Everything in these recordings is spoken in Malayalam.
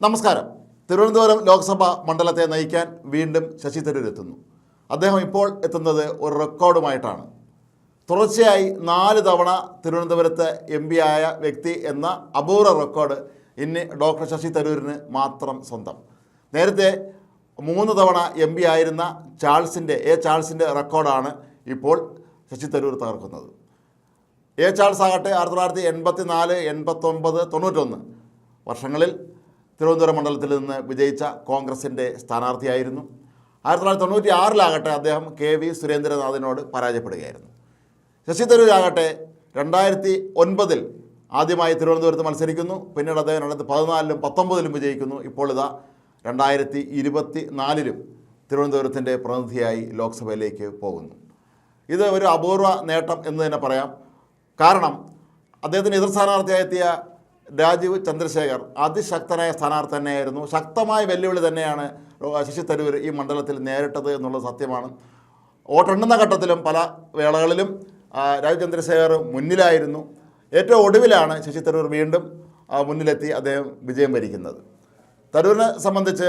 നമസ്കാരം. തിരുവനന്തപുരം ലോക്സഭ മണ്ഡലത്തെ നയിക്കാൻ വീണ്ടും ശശി തരൂർ എത്തുന്നു. അദ്ദേഹം ഇപ്പോൾ എത്തുന്നത് ഒരു റെക്കോർഡുമായിട്ടാണ്. തുടർച്ചയായി നാല് തവണ തിരുവനന്തപുരത്ത് എം പി ആയ വ്യക്തി എന്ന അപൂർവ റെക്കോർഡ് ഇന്ന് ഡോക്ടർ ശശി തരൂരിന് മാത്രം സ്വന്തം. നേരത്തെ മൂന്ന് തവണ എം പി ആയിരുന്ന ചാൾസിന്റെ എ ചാൾസിന്റെ റെക്കോർഡാണ് ഇപ്പോൾ ശശി തരൂർ തകർക്കുന്നത്. എ ചാൾസ് ആകട്ടെ ആയിരത്തി തൊള്ളായിരത്തി എൺപത്തി നാല് എൺപത്തൊമ്പത് തൊണ്ണൂറ്റൊന്ന് വർഷങ്ങളിൽ തിരുവനന്തപുരം മണ്ഡലത്തിൽ നിന്ന് വിജയിച്ച കോൺഗ്രസിന്റെ സ്ഥാനാർത്ഥിയായിരുന്നു. ആയിരത്തി തൊള്ളായിരത്തി തൊണ്ണൂറ്റി ആറിലാകട്ടെ അദ്ദേഹം കെ വി സുരേന്ദ്രനാഥിനോട് പരാജയപ്പെടുകയായിരുന്നു. ശശി തരൂരാകട്ടെ രണ്ടായിരത്തി ഒൻപതിൽ ആദ്യമായി തിരുവനന്തപുരത്ത് മത്സരിക്കുന്നു. പിന്നീട് അദ്ദേഹം രണ്ടായിരത്തി പതിനാലിലും പത്തൊമ്പതിലും വിജയിക്കുന്നു. ഇപ്പോൾ ഇതാ രണ്ടായിരത്തി ഇരുപത്തി നാലിലും തിരുവനന്തപുരത്തിന്റെ പ്രതിനിധിയായി ലോക്സഭയിലേക്ക് പോകുന്നു. ഇത് ഒരു അപൂർവ നേട്ടം എന്ന് തന്നെ പറയാം. കാരണം അദ്ദേഹത്തിന് എതിർ സ്ഥാനാർത്ഥിയായെത്തിയ രാജീവ് ചന്ദ്രശേഖർ അതിശക്തനായ സ്ഥാനാർത്ഥി തന്നെയായിരുന്നു. ശക്തമായ വെല്ലുവിളി തന്നെയാണ് ശശി തരൂർ ഈ മണ്ഡലത്തിൽ നേരിട്ടത് എന്നുള്ളത് സത്യമാണ്. വോട്ടെണ്ണുന്ന ഘട്ടത്തിലും പല വേളകളിലും രാജീവ് ചന്ദ്രശേഖർ മുന്നിലായിരുന്നു. ഏറ്റവും ഒടുവിലാണ് ശശി തരൂർ വീണ്ടും മുന്നിലെത്തി അദ്ദേഹം വിജയം ഭരിക്കുന്നത് തരൂരിനെ സംബന്ധിച്ച്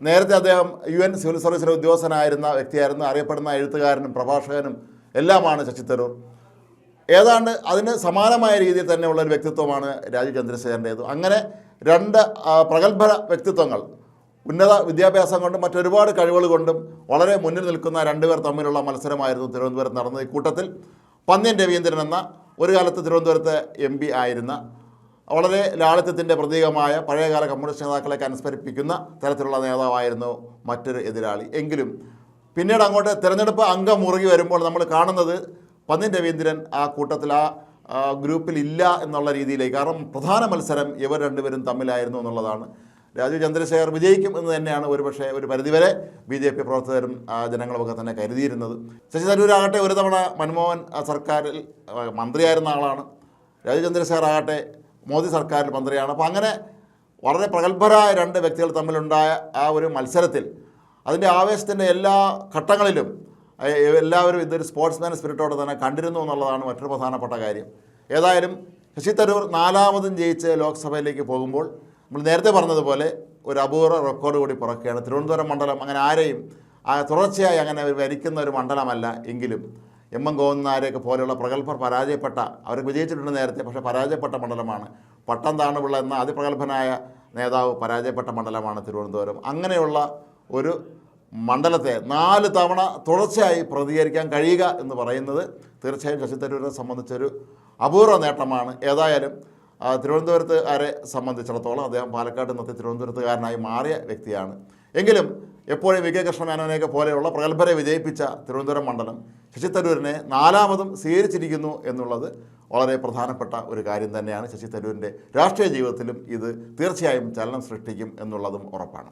നേരത്തെ അദ്ദേഹം യു എൻ സിവിൽ സർവീസിലെ ഉദ്യോഗസ്ഥനായിരുന്ന വ്യക്തിയായിരുന്നു. അറിയപ്പെടുന്ന എഴുത്തുകാരനും പ്രഭാഷകനും എല്ലാമാണ് ശശി തരൂർ. ഏതാണ്ട് അതിന് സമാനമായ രീതിയിൽ തന്നെയുള്ള ഒരു വ്യക്തിത്വമാണ് രാജീവ് ചന്ദ്രശേഖരന്റേത്. അങ്ങനെ രണ്ട് പ്രഗത്ഭ വ്യക്തിത്വങ്ങൾ ഉന്നത വിദ്യാഭ്യാസം കൊണ്ടും മറ്റൊരുപാട് കഴിവുകൾ കൊണ്ടും വളരെ മുന്നിൽ നിൽക്കുന്ന രണ്ടുപേർ തമ്മിലുള്ള മത്സരമായിരുന്നു തിരുവനന്തപുരത്ത് നടന്നത്. കൂട്ടത്തിൽ പന്ന്യൻ രവീന്ദ്രൻ എന്ന ഒരു കാലത്ത് തിരുവനന്തപുരത്ത് എം പി ആയിരുന്ന വളരെ ലാളിത്യത്തിന്റെ പ്രതീകമായ പഴയകാല കമ്മ്യൂണിസ്റ്റ് നേതാക്കളെയൊക്കെ അനുസ്മരിപ്പിക്കുന്ന തരത്തിലുള്ള നേതാവായിരുന്നു മറ്റൊരു എതിരാളി. എങ്കിലും പിന്നീട് അങ്ങോട്ട് തിരഞ്ഞെടുപ്പ് അംഗം മുറുകി വരുമ്പോൾ നമ്മൾ കാണുന്നത് പന്നിൻ രവീന്ദ്രൻ ആ കൂട്ടത്തിൽ ആ ഗ്രൂപ്പിൽ ഇല്ല എന്നുള്ള രീതിയിലേക്ക് കാരണം പ്രധാന മത്സരം ഇവർ രണ്ടുപേരും തമ്മിലായിരുന്നു എന്നുള്ളതാണ്. രാജീവ് ചന്ദ്രശേഖർ വിജയിക്കും എന്ന് തന്നെയാണ് ഒരുപക്ഷെ ഒരു പരിധിവരെ ബി ജെ പി പ്രവർത്തകരും ജനങ്ങളുമൊക്കെ തന്നെ കരുതിയിരുന്നത്. ശശി തരൂരാകട്ടെ ഒരു തവണ മൻമോഹൻ സർക്കാരിൽ മന്ത്രിയായിരുന്ന ആളാണ്. രാജീവ് ചന്ദ്രശേഖർ ആകട്ടെ മോദി സർക്കാരിൽ മന്ത്രിയാണ്. അപ്പോൾ അങ്ങനെ വളരെ പ്രഗത്ഭരായ രണ്ട് വ്യക്തികൾ തമ്മിലുണ്ടായ ആ ഒരു മത്സരത്തിൽ അതിന്റെ ആവേശത്തിന്റെ എല്ലാ ഘട്ടങ്ങളിലും എല്ലാവരും ഇതൊരു സ്പോർട്സ്മാൻ സ്പിരിറ്റോടെ തന്നെ കണ്ടിരുന്നു എന്നുള്ളതാണ് മറ്റൊരു പ്രധാനപ്പെട്ട കാര്യം. ഏതായാലും ശശി തരൂർ നാലാമതും ജയിച്ച് ലോക്സഭയിലേക്ക് പോകുമ്പോൾ നമ്മൾ നേരത്തെ പറഞ്ഞതുപോലെ ഒരു അപൂർവ റെക്കോർഡ് കൂടി പുറക്കുകയാണ്. തിരുവനന്തപുരം മണ്ഡലം അങ്ങനെ ആരെയും തുടർച്ചയായി അങ്ങനെ വരിക്കുന്ന ഒരു മണ്ഡലമല്ല എങ്കിലും എം എം ഗോവിന്ദനാരെയൊക്കെ പോലെയുള്ള പ്രഗത്ഭർ പരാജയപ്പെട്ട അവർ വിജയിച്ചിട്ടുണ്ട് നേരത്തെ പക്ഷേ പരാജയപ്പെട്ട മണ്ഡലമാണ്. പട്ടം താണുപിള്ള എന്ന അതിപ്രഗത്ഭനായ നേതാവ് പരാജയപ്പെട്ട മണ്ഡലമാണ് തിരുവനന്തപുരം. അങ്ങനെയുള്ള ഒരു മണ്ഡലത്തെ നാല് തവണ തുടർച്ചയായി പ്രതികരിക്കാൻ കഴിയുക എന്ന് പറയുന്നത് തീർച്ചയായും ശശി തരൂരിനെ സംബന്ധിച്ചൊരു അപൂർവ നേട്ടമാണ്. ഏതായാലും തിരുവനന്തപുരത്ത് ആരെ സംബന്ധിച്ചിടത്തോളം അദ്ദേഹം പാലക്കാട് നിന്നത്തെ തിരുവനന്തപുരത്തുകാരനായി മാറിയ വ്യക്തിയാണ്. എങ്കിലും എപ്പോഴും വി കെ കൃഷ്ണമേനോനെയൊക്കെ പോലെയുള്ള പ്രഗത്ഭരെ വിജയിപ്പിച്ച തിരുവനന്തപുരം മണ്ഡലം ശശി തരൂരിനെ നാലാമതും സ്വീകരിച്ചിരിക്കുന്നു എന്നുള്ളത് വളരെ പ്രധാനപ്പെട്ട ഒരു കാര്യം തന്നെയാണ്. ശശി തരൂരിന്റെ രാഷ്ട്രീയ ജീവിതത്തിലും ഇത് തീർച്ചയായും ചലനം സൃഷ്ടിക്കും എന്നുള്ളതും ഉറപ്പാണ്.